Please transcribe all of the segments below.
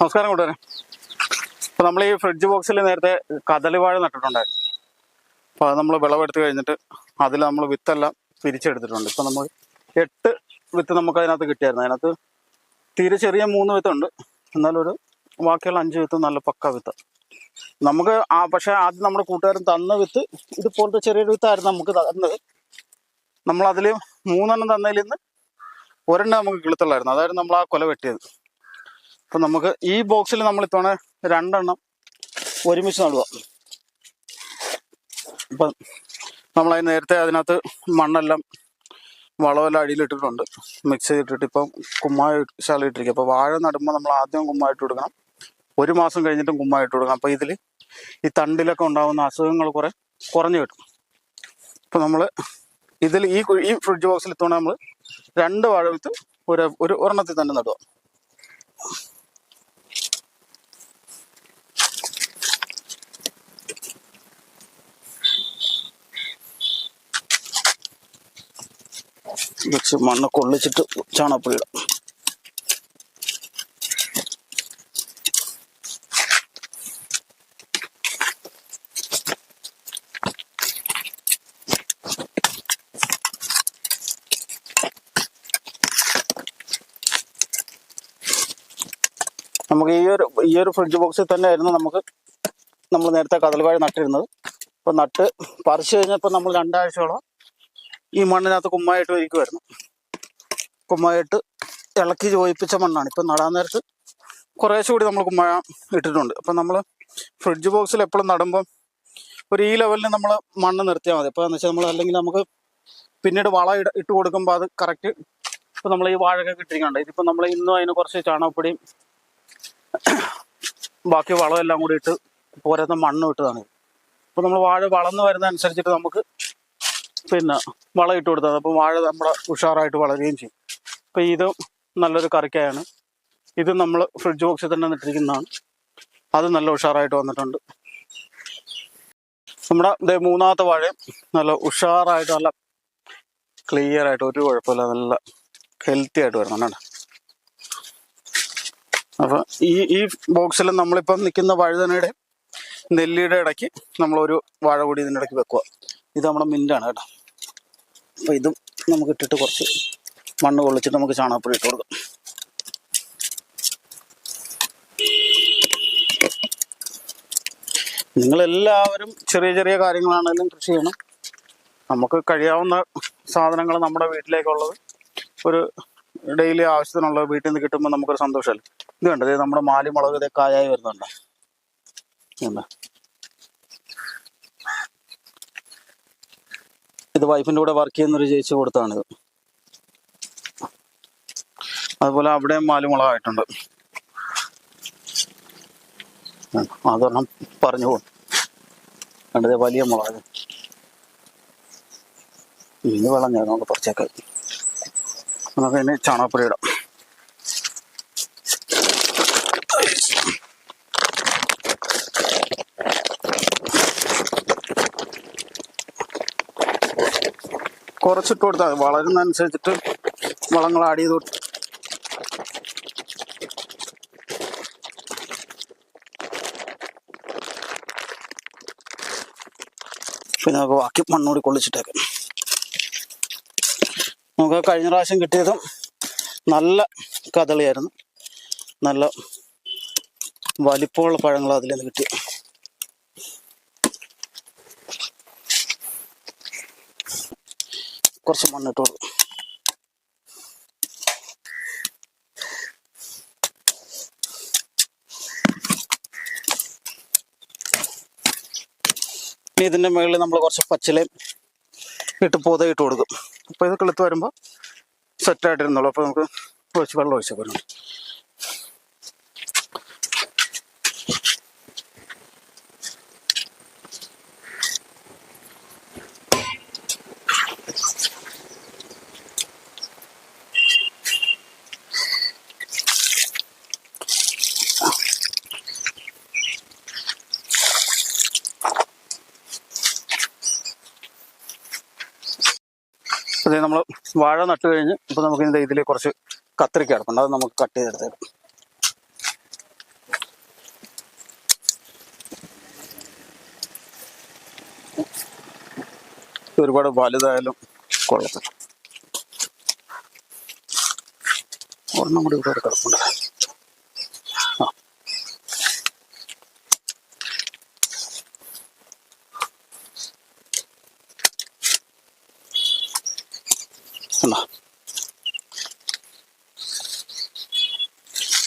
നമസ്കാരം കൂട്ടുകാരെ. അപ്പോൾ നമ്മൾ ഈ ഫ്രിഡ്ജ് ബോക്സിൽ നേരത്തെ കദളിവാഴ നട്ടിട്ടുണ്ടായിരുന്നു അപ്പോൾ അത് നമ്മൾ വിളവെടുത്ത് കഴിഞ്ഞിട്ട് അതിൽ നമ്മൾ വിത്തെല്ലാം പിരിച്ചെടുത്തിട്ടുണ്ട്. ഇപ്പോൾ നമ്മൾ എട്ട് വിത്ത് നമുക്ക് അതിനകത്ത് കിട്ടിയായിരുന്നു. അതിനകത്ത് തീരെ ചെറിയ മൂന്ന് വിത്തുണ്ട്. എന്നാലൊരു ബാക്കിയുള്ള അഞ്ച് വിത്ത് നല്ല പക്ക വിത്ത്. നമുക്ക് ആ പക്ഷേ ആദ്യം നമ്മുടെ കൂട്ടുകാരൻ തന്ന വിത്ത് ഇതുപോലത്തെ ചെറിയൊരു വിത്തായിരുന്നു നമുക്ക് തന്നത്. നമ്മൾ അതിൽ മൂന്നെണ്ണം തന്നതിൽ നിന്ന് ഒരെണ്ണം നമുക്ക് കിളുത്തുള്ളായിരുന്നു അതായിരുന്നു നമ്മൾ ആ കൊല വെട്ടിയത്. അപ്പൊ നമുക്ക് ഈ ബോക്സിൽ നമ്മൾ ഇത്തവണ രണ്ടെണ്ണം ഒരുമിച്ച് നടുക അപ്പൊ നമ്മൾ അതിന് നേരത്തെ അതിനകത്ത് മണ്ണെല്ലാം വളമെല്ലാം അടിയിലിട്ടിട്ടുണ്ട്. മിക്സ് ചെയ്തിട്ടിട്ട് ഇപ്പം കുമ്മായ ശാലിട്ടിരിക്കുക അപ്പൊ വാഴ നടുമ്പോൾ നമ്മൾ ആദ്യം കുമ്മായിട്ട് കൊടുക്കണം. ഒരു മാസം കഴിഞ്ഞിട്ടും കുമ്മായിട്ട് കൊടുക്കണം. അപ്പോൾ ഇതിൽ ഈ തണ്ടിലൊക്കെ ഉണ്ടാകുന്ന അസുഖങ്ങൾ കുറെ കുറഞ്ഞു കിട്ടും. അപ്പൊ നമ്മൾ ഇതിൽ ഈ ഈ ഫ്രിഡ്ജ് ബോക്സിൽ ഇത്തവണ നമ്മൾ രണ്ട് വാഴ വിത്ത് ഒരു ഒരു ഒരെണ്ണത്തിൽ തന്നെ നടുക വെച്ച് കൊള്ളിച്ചിട്ട് ചാണകപ്പൊടി ഇടാം നമുക്ക് ഈ ഒരു ഈ ഒരു ഫ്രിഡ്ജ് ബോക്സിൽ തന്നെ ആയിരുന്നു നമുക്ക് നമ്മൾ നേരത്തെ കദളിവാഴ നട്ടിരുന്നത്. അപ്പോൾ നട്ട് പറിച്ചു കഴിഞ്ഞപ്പോൾ നമ്മൾ രണ്ടാഴ്ചയോളം ഈ മണ്ണിനകത്ത് കുമ്മായിട്ട് ഇരിക്കുമായിരുന്നു കുമ്മായിട്ട് ഇളക്കി യോജിപ്പിച്ച മണ്ണാണ്. ഇപ്പം നടാൻ നേരത്ത് കുറേശ്ശെ കൂടി നമ്മൾ കുമ്മായ ഇട്ടിട്ടുണ്ട്. അപ്പം നമ്മൾ ഫ്രിഡ്ജ് ബോക്സിൽ എപ്പോഴും നടുമ്പം ഒരു ഈ ലെവലിൽ നമ്മൾ മണ്ണ് നിർത്തിയാൽ മതി. അപ്പോൾ എന്ന് വെച്ചാൽ നമ്മൾ അല്ലെങ്കിൽ നമുക്ക് പിന്നീട് വളം ഇട ഇട്ട് കൊടുക്കുമ്പോൾ അത് കറക്റ്റ് ഇപ്പം നമ്മൾ ഈ വാഴയൊക്കെ ഇട്ടിരിക്കുന്നുണ്ട്. ഇതിപ്പോൾ നമ്മൾ ഇന്നും അതിന് കുറച്ച് ചാണകപ്പൊടിയും ബാക്കി വളമെല്ലാം കൂടി ഇട്ട് പോരാത്ത മണ്ണും ഇട്ടതാണ്. അപ്പോൾ നമ്മൾ വാഴ വളർന്നു വരുന്ന അനുസരിച്ചിട്ട് നമുക്ക് പിന്നെ വളം ഇട്ട് കൊടുത്തത്. അപ്പോൾ വാഴ നമ്മുടെ ഉഷാറായിട്ട് വളരുകയും ചെയ്യും. അപ്പോൾ ഇതും നല്ലൊരു കറിക്കായാണ്. ഇത് നമ്മൾ ഫ്രിഡ്ജ് ബോക്സിൽ തന്നെ നട്ടിരിക്കുന്നതാണ് അത് നല്ല ഉഷാറായിട്ട് വന്നിട്ടുണ്ട്. നമ്മുടെ മൂന്നാമത്തെ വാഴയും നല്ല ഉഷാറായിട്ട് നല്ല ക്ലിയർ ആയിട്ട് ഒരു കുഴപ്പമില്ല. നല്ല ഹെൽത്തി ആയിട്ട് വരുന്നുണ്ട് അപ്പൊ ഈ ഈ ബോക്സിൽ നമ്മളിപ്പം നിൽക്കുന്ന വഴുതനയുടെ നെല്ലിയുടെ ഇടയ്ക്ക് നമ്മളൊരു വാഴ കൂടി ഇതിന്റെ ഇടയ്ക്ക് വെക്കുക. ഇത് നമ്മുടെ മിന്റാണ് കേട്ടോ. അപ്പൊ ഇതും നമുക്ക് ഇട്ടിട്ട് കുറച്ച് മണ്ണ് കൊള്ളിച്ചിട്ട് നമുക്ക് ചാണകപ്പൊടി ഇട്ട് കൊടുക്കാം. നിങ്ങളെല്ലാവരും ചെറിയ ചെറിയ കാര്യങ്ങളാണെങ്കിലും കൃഷി ചെയ്യണം. നമുക്ക് കഴിയാവുന്ന സാധനങ്ങൾ നമ്മുടെ വീട്ടിലേക്കുള്ളത് ഒരു ഡെയിലി ആവശ്യത്തിനുള്ളത് വീട്ടിൽ നിന്ന് കിട്ടുമ്പോൾ നമുക്കൊരു സന്തോഷമല്ലേ? ഇത് കണ്ടത് നമ്മുടെ മാലിമുളക് ഇതേ കായായി വരുന്നുണ്ട്? ഇത് വൈഫിന്റെ കൂടെ വർക്ക് ചെയ്യുന്ന ഒരു ചേച്ചി കൊടുത്താണിത് അതുപോലെ അവിടെയും മാലുമുളക് ആയിട്ടുണ്ട് അതൊരെണ്ണം പറഞ്ഞു പോകും കണ്ടത് വലിയ മുളക്. ഇനി വെള്ളം ഞാൻ നമുക്ക് കുറച്ചൊക്കെ. നമുക്ക് അതിന് ചാണകപ്പൊടി ഇടാം. കുറച്ചിട്ട് കൊടുത്താൽ മതി. വളരുന്നതനുസരിച്ചിട്ട് വളങ്ങൾ ആഡ് ചെയ്ത് കൊടുത്തു. പിന്നെ നമുക്ക് ബാക്കി മണ്ണൂടി കൊള്ളിച്ചിട്ടേക്കാം. നമുക്ക് കഴിഞ്ഞ പ്രാവശ്യം കിട്ടിയതും നല്ല കദളിയായിരുന്നു. നല്ല വലിപ്പമുള്ള പഴങ്ങൾ അതിൽ നിന്ന് കിട്ടി. കുറച്ച് മണ്ണിട്ട് കൊടുക്കും. ഇനി ഇതിന്റെ മുകളിൽ നമ്മൾ കുറച്ച് പച്ചിലയും ഇട്ട് പൊത ഇട്ട് കൊടുക്കും. അപ്പോൾ ഇത് കിളുത്ത് വരുമ്പോൾ സെറ്റായിട്ടിരുന്നുള്ളൂ അപ്പോൾ നമുക്ക് കുറച്ച് വെള്ളം ഒഴിച്ചു അതെ നമ്മൾ വാഴ നട്ട് കഴിഞ്ഞ് ഇപ്പം നമുക്ക് ഇതിന്റെ ഇതിൽ കുറച്ച് കത്തിരിക്ക കിടപ്പുണ്ട് അത് നമുക്ക് കട്ട് ചെയ്തെടുത്തേക്കാം. ഒരുപാട് വലുതായാലും കൊള്ളത്തില്ല. ഒന്നും കൂടി ഇവിടെ കിടപ്പുണ്ട്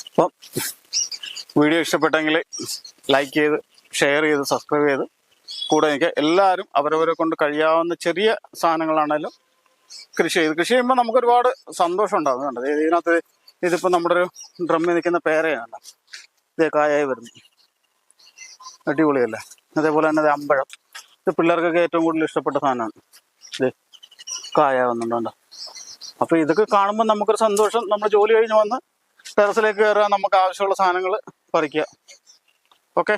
അപ്പം വീഡിയോ ഇഷ്ടപ്പെട്ടെങ്കിൽ ലൈക്ക് ചെയ്ത് ഷെയർ ചെയ്ത് സബ്സ്ക്രൈബ് ചെയ്ത് കൂടെ എനിക്ക് എല്ലാവരും അവരവരെ കൊണ്ട് കഴിയാവുന്ന ചെറിയ സാധനങ്ങളാണേലും കൃഷി ചെയ്ത്. കൃഷി ചെയ്യുമ്പോൾ നമുക്ക് ഒരുപാട് സന്തോഷം ഉണ്ടാകും കണ്ടത് ഇതിനകത്ത് ഇതിപ്പോൾ നമ്മുടെ ഒരു ഡ്രമ്മിൽ നിൽക്കുന്ന പേരയാണ് ഇതേ കായായി വരുന്നു. അടിപൊളിയല്ലേ? അതേപോലെ തന്നെ അമ്പഴം. ഇത് പിള്ളേർക്കൊക്കെ ഏറ്റവും കൂടുതൽ ഇഷ്ടപ്പെട്ട സാധനമാണ്. ഇത് കായ വന്നിട്ടുണ്ട് അപ്പോൾ ഇതൊക്കെ കാണുമ്പോൾ നമുക്കൊരു സന്തോഷം. നമ്മൾ ജോലി കഴിഞ്ഞ് വന്ന് ടെറസിലേക്ക് കയറുക നമുക്ക് ആവശ്യമുള്ള സാധനങ്ങൾ പറിക്കുക ഓക്കെ?